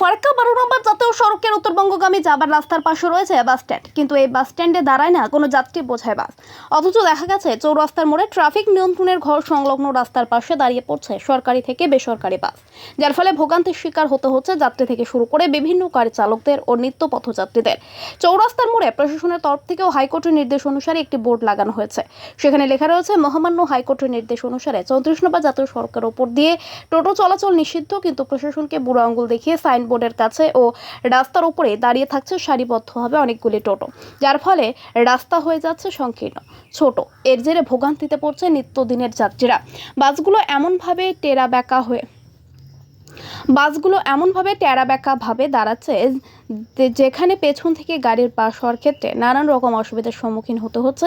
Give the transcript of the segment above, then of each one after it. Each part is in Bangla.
ফারাক্কা বারো নম্বর জাতীয় সড়কের উত্তরবঙ্গগামী যাবার রাস্তার পাশে রয়েছে বাস স্ট্যান্ড। কিন্তু এই বাস স্ট্যান্ডে দাঁড়ায় না কোনো যাত্রী বোঝায় বাস। অথচ দেখা গেছে চৌরাস্তার মোড়ে ট্রাফিক নিয়ন্ত্রণের ঘর সংলগ্ন রাস্তার পাশে দাঁড়িয়ে পড়ছে সরকারি থেকে বেসরকারি বাস। যার ফলে ভোগান্তির শিকার হতে হচ্ছে যাত্রী থেকে শুরু করে বিভিন্ন গাড়ি চালকদের ও নিত্য পথযাত্রীদের। চৌরাস্তার মোড়ে প্রশাসনের তরফ থেকেও হাইকোর্টের নির্দেশ অনুসারে একটি বোর্ড লাগানো হয়েছে। সেখানে লেখা রয়েছে, মহামান্য হাইকোর্টের নির্দেশ অনুসারে চৌত্রিশ নম্বর জাতীয় সড়কের ওপর দিয়ে টোটো চলাচল নিষিদ্ধ, কিন্তু প্রশাসনকে বুড়ো আঙ্গুল দেখিয়ে সাইনবোর্ডের কাছে ও রাস্তার উপরে দাঁড়িয়ে থাকছে সারিবদ্ধভাবে অনেকগুলি টোটো। যার ফলে রাস্তা হয়ে যাচ্ছে সংকীর্ণ। ছোট, এর জেরে ভোগান্তিতে পড়ছে নিত্যদিনের যাত্রীরা। বাসগুলো এমনভাবে টেরা বেঁকা হয়ে বাসগুলো এমনভাবে টেরা ব্যাকাভাবে ভাবে দাঁড়াচ্ছে যেখানে পেছন থেকে গাড়ির পাশ হওয়ার ক্ষেত্রে নানান রকম অসুবিধার সম্মুখীন হতে হচ্ছে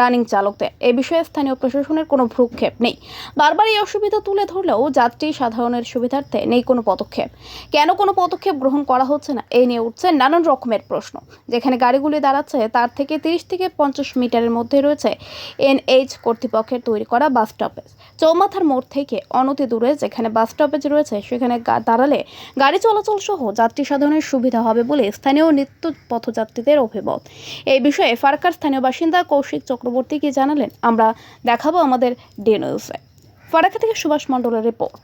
রানিং চালকদের। এ বিষয়ে স্থানীয় প্রশাসনের কোনো ভ্রুক্ষেপ নেই। বারবার এই অসুবিধা তুলে ধরলেও যাত্রী সাধারণের সুবিধার্থে নেই কোনো পদক্ষেপ। কেন কোনো পদক্ষেপ গ্রহণ করা হচ্ছে না? এই নিয়ে উঠছে নানান রকমের প্রশ্ন। যেখানে গাড়িগুলি দাঁড়াচ্ছে, তার থেকে তিরিশ থেকে পঞ্চাশ মিটারের মধ্যে রয়েছে এনএইচ কর্তৃপক্ষের তৈরি করা বাস স্টপেজ চৌমাথার মোড় থেকে অনতি দূরে যেখানে বাস স্টপেজ রয়েছে, সেখানে দাঁড়ালে গাড়ি চলাচল সহ যাত্রী সাধারণের সুবিধা হবে বলে স্থানীয় নিত্য পথযাত্রীদের অভিমত। এই বিষয়ে ফারাক্কার স্থানীয় বাসিন্দা কৌশিক চক্রবর্তী কি জানালেন? আমরা দেখাবো আমাদের ডে নিউজে। ফারাক্কা থেকে সুভাষ মণ্ডলের রিপোর্ট।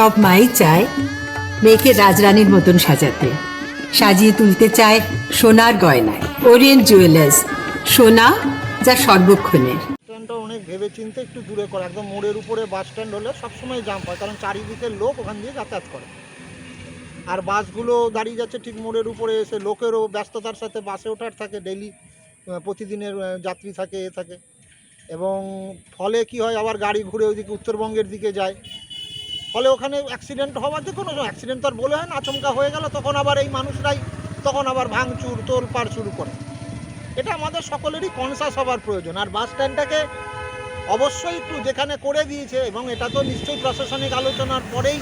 সব মাই চায় মেয়েকে রাজরানীর মতন সাজাতে। সাজিয়ে তুলতে চায় সোনার গয়নায়। ওরিয়েন্ট জুয়েলার্স সোনা যা সর্বক্ষণের। স্ট্যান্ডটা অনেক ভেবে চিন্তে একটু দূরে করে। একদম মোড়ের উপরে বাস স্ট্যান্ড হলে সবসময় জাম হয় কারণ চারিদিকে লোক ওখান দিয়ে যাতায়াত করে। আর বাসগুলো দাঁড়িয়ে যাচ্ছে ঠিক মোড়ের উপরে এসে, লোকেরও ব্যস্ততার সাথে বাসে ওঠার থাকে ডেলি প্রতিদিনের যাত্রী থাকে, এ থাকে। এবং ফলে কি হয়, আবার গাড়ি ঘুরে ওইদিকে উত্তরবঙ্গের দিকে যায়। ফলে ওখানে অ্যাক্সিডেন্ট হওয়ার যে কোনো অ্যাক্সিডেন্ট তো আর বলে হয় না, আচমকা হয়ে গেল, তখন আবার এই মানুষরাই, তখন আবার ভাঙচুর, তোলপাড় শুরু করে। এটা আমাদের সকলেরই কনসাস হওয়ার প্রয়োজন। আর বাস স্ট্যান্ডটাকে অবশ্যই একটু যেখানে করে দিয়েছে, এবং এটা তো নিশ্চয়ই প্রশাসনিক আলোচনার পরেই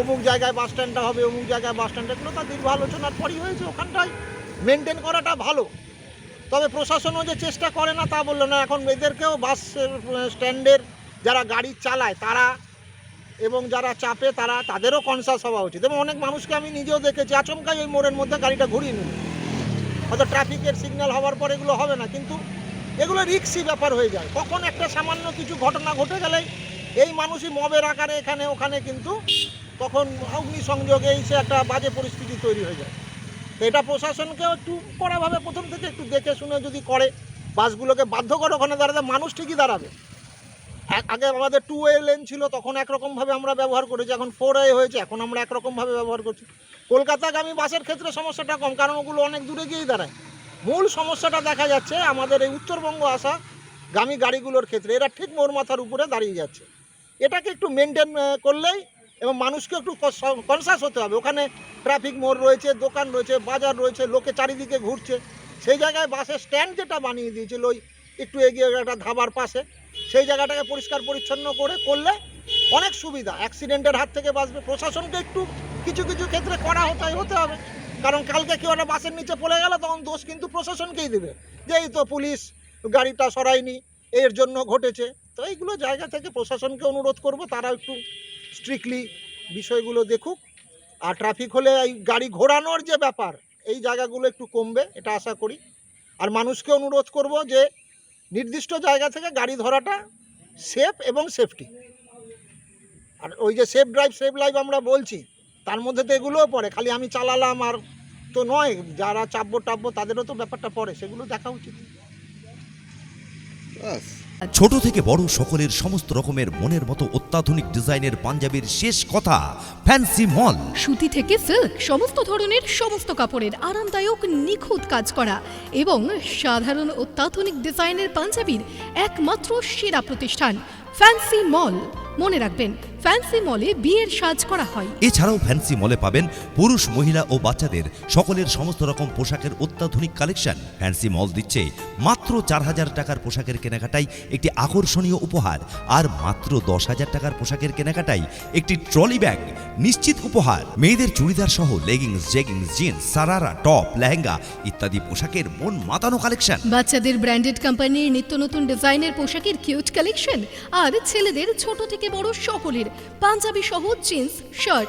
অমুক জায়গায় বাস স্ট্যান্ডটা হবে, অমুক জায়গায় বাস স্ট্যান্ড এগুলো তার দীর্ঘ আলোচনার পরই হয়েছে ওখানটায়। মেনটেন করাটা ভালো। তবে প্রশাসনও যে চেষ্টা করে না তা বলল না। এখন এদেরকেও বাস স্ট্যান্ডের যারা গাড়ি চালায়, তারা এবং যারা চাপে, তারা তাদেরও কনসাস হওয়া উচিত। এবং অনেক মানুষকে আমি নিজেও দেখেছি, আচমকাই ওই মোড়ের মধ্যে গাড়িটা ঘুরিয়ে নিল। হয়তো ট্রাফিকের সিগন্যাল হওয়ার পর এগুলো হবে না, কিন্তু এগুলো রিক্সি ব্যাপার হয়ে যায়। কখন একটা সামান্য কিছু ঘটনা ঘটে গেলে এই মানুষই মবের আকারে এখানে, ওখানে কিন্তু তখন অগ্নিসংযোগে এই সে একটা বাজে পরিস্থিতি তৈরি হয়ে যায়। তো এটা প্রশাসনকেও একটু কড়াভাবে প্রথম থেকে একটু দেখে শুনে যদি করে, বাসগুলোকে বাধ্য করে ওখানে দাঁড়াতে, মানুষ ঠিকই দাঁড়াবে। আগে আমাদের টু এ লেন ছিল, তখন একরকমভাবে আমরা ব্যবহার করেছি, এখন ফোর ওয়ে হয়েছে, এখন আমরা একরকমভাবে ব্যবহার করছি। কলকাতাগামী বাসের ক্ষেত্রে সমস্যাটা কম, কারণ ওগুলো অনেক দূরে গিয়েই দাঁড়ায়। মূল সমস্যাটা দেখা যাচ্ছে, আমাদের এই উত্তরবঙ্গ আসা গামী গাড়িগুলোর ক্ষেত্রে, এরা ঠিক মোর মাথার উপরে দাঁড়িয়ে যাচ্ছে। এটাকে একটু মেনটেন করলেই এবং মানুষকে একটু কনসাস হতে হবে। ওখানে ট্রাফিক মোড় রয়েছে, দোকান রয়েছে, বাজার রয়েছে, লোকে চারিদিকে ঘুরছে। সেই জায়গায় বাসের স্ট্যান্ড যেটা বানিয়ে দিয়েছিল ওই একটু এগিয়ে একটা ধাবার পাশে, সেই জায়গাটাকে পরিষ্কার পরিচ্ছন্ন করে করলে অনেক সুবিধা। অ্যাক্সিডেন্টের হাত থেকে বাঁচবে। প্রশাসনকে একটু কিছু কিছু ক্ষেত্রে করা হতে হতে হবে। কারণ কালকে কেউ একটা বাসের নিচে পড়ে গেল, তখন দোষ কিন্তু প্রশাসনকেই দেবে। যে এই তো পুলিশ গাড়িটা সরায়নি, এর জন্য ঘটেছে। তো এইগুলো জায়গা থেকে প্রশাসনকে অনুরোধ করব, তারা একটু স্ট্রিক্টলি বিষয়গুলো দেখুক। আর ট্রাফিক হলে এই গাড়ি ঘোরানোর যে ব্যাপার, এই জায়গাগুলো একটু কমবে, এটা আশা করি। আর মানুষকে অনুরোধ করব যে, নির্দিষ্ট জায়গা থেকে গাড়ি ধরাটা সেফ এবং সেফটি আর ওই যে সেফ ড্রাইভ সেফ লাইভ আমরা বলছি তার মধ্যে তো এগুলোও পড়ে খালি আমি চালালাম আর তো নয় যারা চাপবো টাপবো তাদেরও তো ব্যাপারটা পড়ে সেগুলো দেখা উচিত। ছোট থেকে বড় সকলের সমস্ত রকমের মনের মতো অত্যাধুনিক ডিজাইনের পাঞ্জাবির শেষ কথা ফ্যান্সি মল। সুতি থেকে সিল্ক সমস্ত ধরনের সমস্ত কাপড়ের আরামদায়ক নিখুঁত কাজ করা এবং সাধারণ অত্যাধুনিক ডিজাইনের পাঞ্জাবির একমাত্র সেরা প্রতিষ্ঠান ফ্যান্সি মল। মনে রাখবেন ফ্যান্সি মলে বিয়ের সাজ করা হয়। এছাড়াও ফ্যান্সি মলে পাবেন পুরুষ, মহিলা ও বাচ্চাদের সকলের সমস্ত রকম পোশাকের অত্যাধুনিক কালেকশন। ফ্যান্সি মল দিচ্ছে মাত্র চার হাজার টাকার পোশাকের কেনাকাটাই একটি আকর্ষণীয় উপহার। আর মাত্র দশ হাজার টাকার পোশাকের কেনাকাটাই একটি ট্রলি ব্যাগ। নিশ্চিত উপহার। মেয়েদের চুড়িদার সহ leggings, jeggings, jeans, sharara, top, lehenga ইত্যাদি পোশাকের মন মাতানো কালেকশন। বাচ্চাদের ব্র্যান্ডেড কোম্পানির নিত্য নতুন ডিজাইনের পোশাকের কিউট কালেকশন। আর ছেলেদের ছোট থেকে বড় সকলের পাঞ্জাবি সহ জিন্স, শার্ট